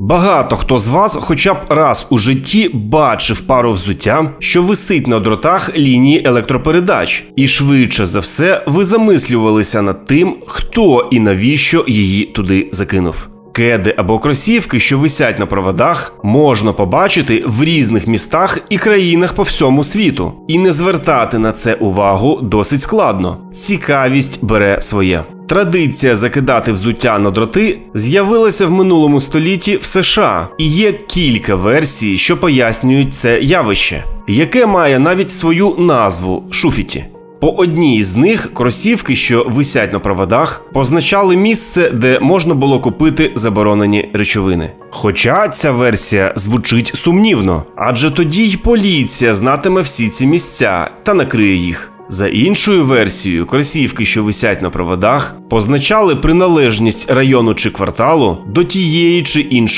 Багато хто з вас хоча б раз у житті бачив пару взуття, що висить на дротах лінії електропередач, і швидше за все ви замислювалися над тим, хто і навіщо її туди закинув. Кеди або кросівки, що висять на проводах, можна побачити в різних містах і країнах по всьому світу. І не звертати на це увагу досить складно. Цікавість бере своє. Традиція закидати взуття на дроти з'явилася в минулому столітті в США, і є кілька версій, що пояснюють це явище, яке має навіть свою назву шуфіті. По одній з них кросівки, що висять на проводах, позначали місце, де можна було купити заборонені речовини. Хоча ця версія звучить сумнівно, адже тоді й поліція знатиме всі ці місця та накриє їх. За іншою версією, кросівки, що висять на проводах, позначали приналежність району чи кварталу до тієї чи іншої.